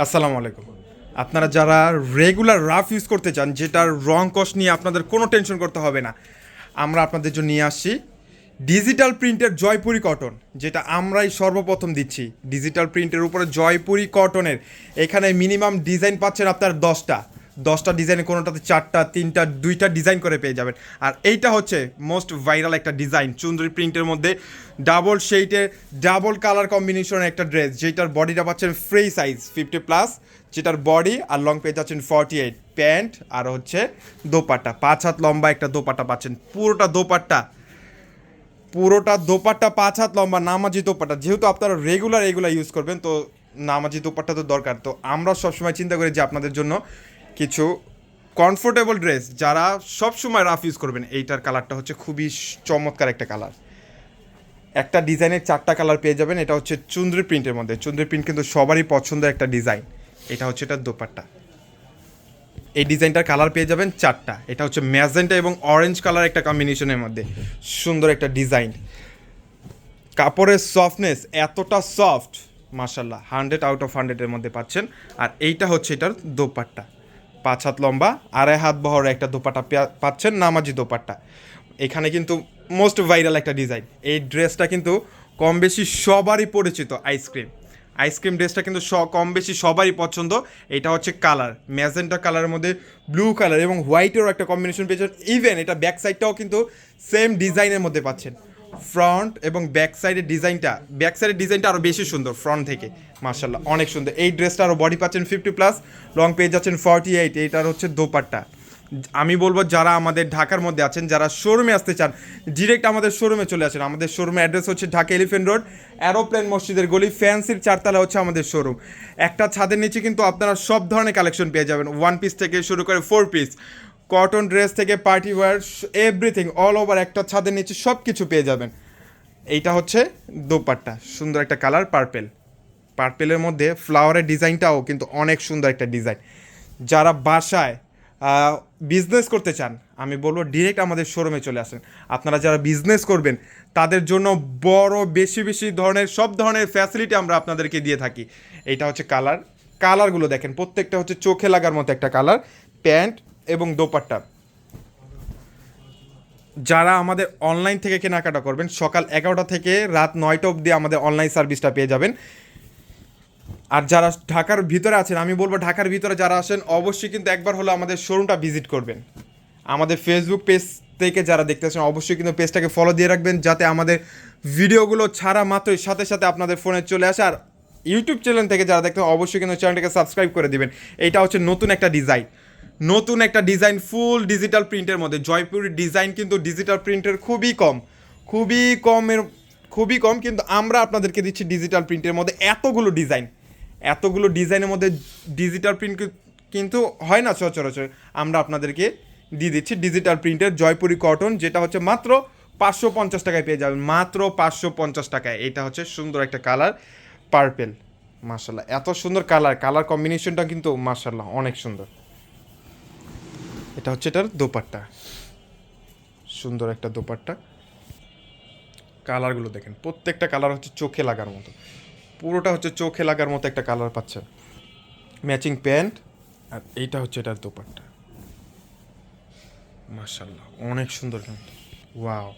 আসসালামু আলাইকুম। আপনারা যারা রেগুলার রাফ ইউজ করতে চান, যেটার রং কস্ট নিয়ে আপনাদের কোনো টেনশন করতে হবে না, আমরা আপনাদের জন্য নিয়ে আসছি ডিজিটাল প্রিন্টের জয়পুরি কটন যেটা আমরাই সর্বপ্রথম দিচ্ছি। ডিজিটাল প্রিন্টের উপরে জয়পুরি কটনের এখানে মিনিমাম ডিজাইন পাচ্ছেন আপনার দশটা। দশটা ডিজাইনে কোনোটাতে চারটা, তিনটা, দুইটা ডিজাইন করে পেয়ে যাবেন। আর এইটা হচ্ছে মোস্ট ভাইরাল একটা ডিজাইন চুন্দরি প্রিন্টের মধ্যে ডাবল শেইটের ডাবল কালার কম্বিনেশনের একটা ড্রেস যেটার বডিটা পাচ্ছেন ফ্রি সাইজ ফিফটি প্লাস যেটার বডি আর লং পেয়ে যাচ্ছেন ফর্টি এইট প্যান্ট আর হচ্ছে দোপাট্টা। পাঁচ হাত লম্বা একটা দোপাট্টা পাচ্ছেন, পুরোটা দোপাট্টা। পুরোটা দোপাট্টা, পাঁচ হাত লম্বা, নামাজি দোপাট্টা। যেহেতু আপনারা রেগুলার এগুলো ইউজ করবেন, তো নামাজি দোপাট্টা তো দরকার। তো আমরা সবসময় চিন্তা করি যে আপনাদের জন্য কিছু কমফোর্টেবল ড্রেস যারা সবসময় রাফ ইউজ করবেন। এইটার কালারটা হচ্ছে খুবই চমৎকার একটা কালার একটা ডিজাইনের চারটা কালার পেয়ে যাবেন। এটা হচ্ছে চুন্দ্রি প্রিন্টের মধ্যে। চুন্দ্রি প্রিন্ট কিন্তু সবারই পছন্দের একটা ডিজাইন এটা হচ্ছে এটার দোপাট্টা। এই ডিজাইনটার কালার পেয়ে যাবেন চারটা। এটা হচ্ছে ম্যাজেন্টা এবং অরেঞ্জ কালার একটা কম্বিনেশনের মধ্যে। সুন্দর একটা ডিজাইন কাপড়ের সফটনেস এতটা সফট মার্শাল্লাহ হান্ড্রেড আউট অফ হান্ড্রেডের মধ্যে পাচ্ছেন। আর এইটা হচ্ছে এটার দোপাট্টা। পাঁচ হাত লম্বা, আড়াই হাত বহর একটা দোপাট্টা পাচ্ছেন, নামাজি দোপাট্টা। এখানে কিন্তু মোস্ট ভাইরাল একটা ডিজাইন এই ড্রেসটা কিন্তু কম বেশি সবারই পরিচিত আইসক্রিম আইসক্রিম ড্রেসটা কিন্তু কম বেশি সবারই পছন্দ। এটা হচ্ছে কালার ম্যাজেন্টা কালারের মধ্যে ব্লু কালার এবং হোয়াইটেরও একটা কম্বিনেশন পেয়েছেন। ইভেন এটা ব্যাক সাইডটাও কিন্তু সেম ডিজাইনের মধ্যে পাচ্ছেন। ফ্রন্ট এবং ব্যাক সাইডের ডিজাইনটা ব্যাক সাইডের ডিজাইনটা আরও বেশি সুন্দর ফ্রন্ট থেকে। মার্শাল্লাহ অনেক সুন্দর। এই ড্রেসটা আরও বডি পাচ্ছেন ফিফটি প্লাস লং পেয়ে যাচ্ছেন ফর্টি এইট এইটার হচ্ছে দোপাট্টা। আমি বলব যারা আমাদের ঢাকার মধ্যে আছেন, যারা শোরুমে আসতে চান ডিরেক্ট আমাদের শোরুমে চলে আসেন। আমাদের শোরুমে অ্যাড্রেস হচ্ছে ঢাকা এলিফেন্ট রোড অ্যারোপ্লেন মসজিদের গলি ফ্যান্সির চারতলা হচ্ছে আমাদের শোরুম একটা ছাদের নিচে কিন্তু আপনারা সব ধরনের কালেকশন পেয়ে যাবেন। ওয়ান পিস থেকে শুরু করে ফোর পিস কটন ড্রেস থেকে party wear everything all over একটা ছাদের নিচে সব কিছু পেয়ে যাবেন। এইটা হচ্ছে দোপাট্টা, সুন্দর একটা কালার পার্পেল পার্পেলের মধ্যে ফ্লাওয়ারের ডিজাইনটাও কিন্তু অনেক সুন্দর একটা ডিজাইন যারা বাসায় বিজনেস করতে চান, আমি বলব ডিরেক্ট আমাদের শোরুমে চলে আসেন। আপনারা যারা বিজনেস করবেন, তাদের জন্য বড়, বেশি বেশি ধরনের, সব ধরনের ফ্যাসিলিটি আমরা আপনাদেরকে দিয়ে থাকি। এটা হচ্ছে কালার কালারগুলো দেখেন, প্রত্যেকটা হচ্ছে চোখে লাগার মতো একটা কালার প্যান্ট এবং দোপাট্টা। যারা আমাদের অনলাইন থেকে কেনাকাটা করবেন, সকাল এগারোটা থেকে রাত নয়টা অবধি আমাদের অনলাইন সার্ভিসটা পেয়ে যাবেন। আর যারা ঢাকার ভিতরে আছেন, আমি বলব ঢাকার ভিতরে যারা আসেন অবশ্যই কিন্তু একবার হলো আমাদের শোরুমটা ভিজিট করবেন। আমাদের ফেসবুক পেজ থেকে যারা দেখতেছেন অবশ্যই কিন্তু পেজটাকে ফলো দিয়ে রাখবেন, যাতে আমাদের ভিডিওগুলো ছাড়া মাত্রই সাথে সাথে আপনাদের ফোনে চলে আসে। আর ইউটিউব চ্যানেল থেকে যারা দেখতেন অবশ্যই কিন্তু চ্যানেলটাকে সাবস্ক্রাইব করে দিবেন। এটা হচ্ছে নতুন একটা ডিজাইন নতুন একটা ডিজাইন ফুল ডিজিটাল প্রিন্টের মধ্যে। জয়পুরের ডিজাইন কিন্তু ডিজিটাল প্রিন্টের খুবই কম। খুবই কমের, খুবই কম, কিন্তু আমরা আপনাদেরকে দিচ্ছি ডিজিটাল প্রিন্টের মধ্যে এতগুলো ডিজাইন এতগুলো ডিজাইনের মধ্যে ডিজিটাল প্রিন্ট কিন্তু হয় না সচরাচর। আমরা আপনাদেরকে দিয়ে দিচ্ছি ডিজিটাল প্রিন্টের জয়পুরি কটন যেটা হচ্ছে মাত্র পাঁচশো পঞ্চাশ টাকায় পেয়ে যাবেন। মাত্র পাঁচশো পঞ্চাশ টাকায়। এটা হচ্ছে সুন্দর একটা কালার পার্পেল মার্শাল্লাহ এত সুন্দর কালার কালার কম্বিনেশনটা কিন্তু মার্শাল্লাহ অনেক সুন্দর। এটা হচ্ছে এটার দোপাট্টা। সুন্দর একটা দোপাট্টা। কালারগুলো দেখেন, প্রত্যেকটা কালার হচ্ছে চোখে লাগার মতো। পুরোটা হচ্ছে চোখে লাগার মতো একটা কালার পাচ্ছেন। ম্যাচিং প্যান্ট, আর এইটা হচ্ছে এটার দোপাট্টা। মার্শাল্লাহ অনেক সুন্দর কিন্তু। ওয়াও,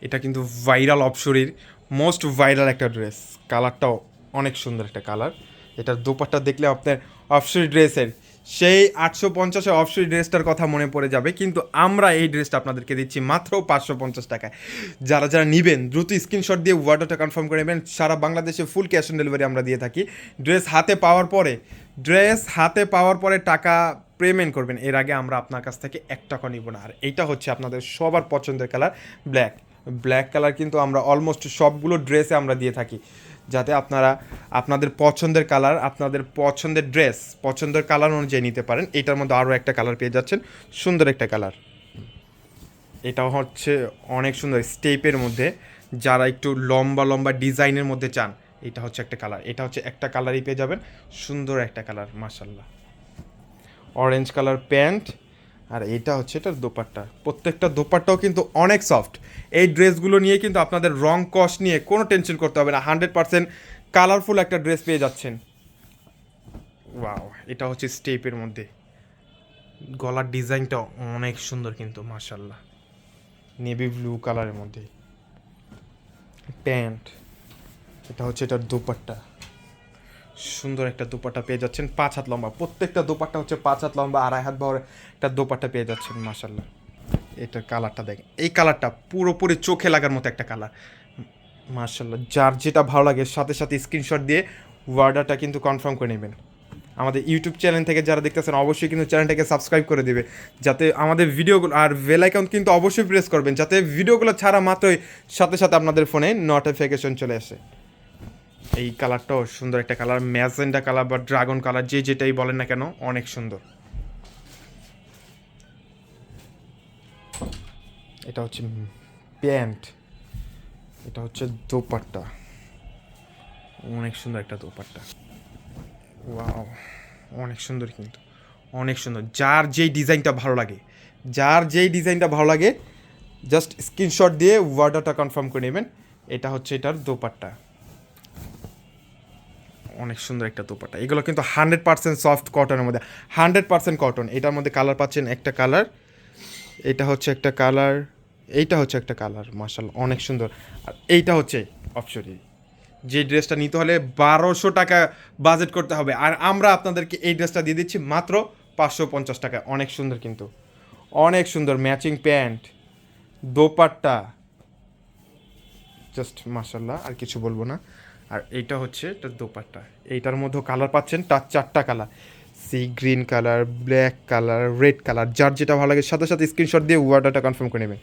এটা কিন্তু ভাইরাল অপসরির মোস্ট ভাইরাল একটা ড্রেস। কালারটাও অনেক সুন্দর একটা কালার। এটার দোপাট্টা দেখলে আপনার অপসরি ড্রেসের সেই আটশো পঞ্চাশের অপসরি ড্রেসটার কথা মনে পড়ে যাবে, কিন্তু আমরা এই ড্রেসটা আপনাদেরকে দিচ্ছি মাত্র পাঁচশো পঞ্চাশ টাকায়। যারা যারা নেবেন, দ্রুত স্ক্রিনশট দিয়ে ওয়ার্ডটা কনফার্ম করে নেবেন, সারা বাংলাদেশে ফুল ক্যাশ অন ডেলিভারি আমরা দিয়ে থাকি। ড্রেস হাতে পাওয়ার পরে, ড্রেস হাতে পাওয়ার পরে টাকা পেমেন্ট করবেন, এর আগে আমরা আপনার কাছ থেকে এক টাকা নিব না। আর এইটা হচ্ছে আপনাদের সবার পছন্দের কালার ব্ল্যাক ব্ল্যাক কালার কিন্তু আমরা অলমোস্ট সবগুলো ড্রেসে আমরা দিয়ে থাকি। যাতে আপনারা আপনাদের পছন্দের কালার, আপনাদের পছন্দের ড্রেস, পছন্দের কালার অনুযায়ী নিতে পারেন। এটার মধ্যে আরও একটা কালার পেয়ে যাচ্ছেন, সুন্দর একটা কালার। এটাও হচ্ছে অনেক সুন্দর স্টেপের মধ্যে, যারা একটু লম্বা লম্বা ডিজাইনের মধ্যে চান, এটা হচ্ছে একটা কালার। এটা হচ্ছে একটা কালারই পেয়ে যাবেন, সুন্দর একটা কালার মার্শাল্লাহ অরেঞ্জ কালার প্যান্ট আর এটা হচ্ছে এটার দোপাট্টা। প্রত্যেকটা দোপাট্টাও কিন্তু অনেক সফট এই ড্রেসগুলো নিয়ে কিন্তু আপনাদের রং কস্ট নিয়ে কোনো টেনশন করতে হবে না। হান্ড্রেড পার্সেন্ট কালারফুল একটা ড্রেস পেয়ে যাচ্ছেন। ওয়াও এটা হচ্ছে স্টেপের মধ্যে। গলার ডিজাইনটা অনেক সুন্দর কিন্তু মার্শাল্লাহ নেভি ব্লু কালারের মধ্যে। প্যান্ট এটা হচ্ছে এটার দোপাট্টা। সুন্দর একটা দোপাট্টা পেয়ে যাচ্ছেন, পাঁচ হাত লম্বা। প্রত্যেকটা দোপাট্টা হচ্ছে পাঁচ হাত লম্বা, আড়াই হাত বড় একটা দোপাট্টা পেয়ে যাচ্ছেন মাসাল্লাহ এটার কালারটা দেখেন, এই কালারটা পুরোপুরি চোখে লাগার মতো একটা কালার। মার্শাল্লাহ যার যেটা ভালো লাগে, সাথে সাথে স্ক্রিনশট দিয়ে ওয়ার্ডারটা কিন্তু কনফার্ম করে নেবেন। আমাদের ইউটিউব চ্যানেল থেকে যারা দেখতেছেন, অবশ্যই কিন্তু চ্যানেলটাকে সাবস্ক্রাইব করে দেবে, যাতে আমাদের ভিডিওগুলো, আর বেল আইকন কিন্তু অবশ্যই প্রেস করবেন, যাতে ভিডিওগুলো ছাড়া মাত্রই সাথে সাথে আপনাদের ফোনে নোটিফিকেশন চলে আসে। এই কালারটাও সুন্দর একটা কালার, ম্যাজেন্ডা কালার বা ড্রাগন কালার, যে যেটাই বলেন না কেন, অনেক সুন্দর। এটা হচ্ছে প্যান্ট, এটা হচ্ছে দোপাট্টা। অনেক সুন্দর একটা দোপাট্টা। অনেক সুন্দর কিন্তু, অনেক সুন্দর। যার যেই ডিজাইনটা ভালো লাগে, যার যেই ডিজাইনটা ভালো লাগে জাস্ট স্ক্রিনশট দিয়ে ওয়ার্ডারটা কনফার্ম করে নেবেন। এটা হচ্ছে এটার দোপাট্টা। অনেক সুন্দর একটা দোপাট্টা। এগুলো কিন্তু হান্ড্রেড পার্সেন্ট সফট কটনের মধ্যে। হান্ড্রেড পার্সেন্ট কটন এটার মধ্যে কালার পাচ্ছেন একটা কালার এটা হচ্ছে একটা কালার এইটা হচ্ছে একটা কালার মার্শাল অনেক সুন্দর। আর এইটা হচ্ছে অপশরি যে ড্রেসটা নিতে হলে বারোশো টাকা বাজেট করতে হবে। আর আমরা আপনাদেরকে এই ড্রেসটা দিয়ে দিচ্ছি মাত্র পাঁচশো পঞ্চাশ টাকা। অনেক সুন্দর কিন্তু। অনেক সুন্দর ম্যাচিং প্যান্ট দোপাট্টা। জাস্ট মাসাল্লাহ আর কিছু বলব না। আর এইটা হচ্ছে এটা দোপাট্টা। এইটার মধ্যে কালার পাচ্ছেন, তার চারটা colour sea green colour black colour red colour যার যেটা ভালো লাগে, সাথে সাথে স্ক্রিনশট দিয়ে ওয়ার্ডারটা কনফার্ম করে নেবেন।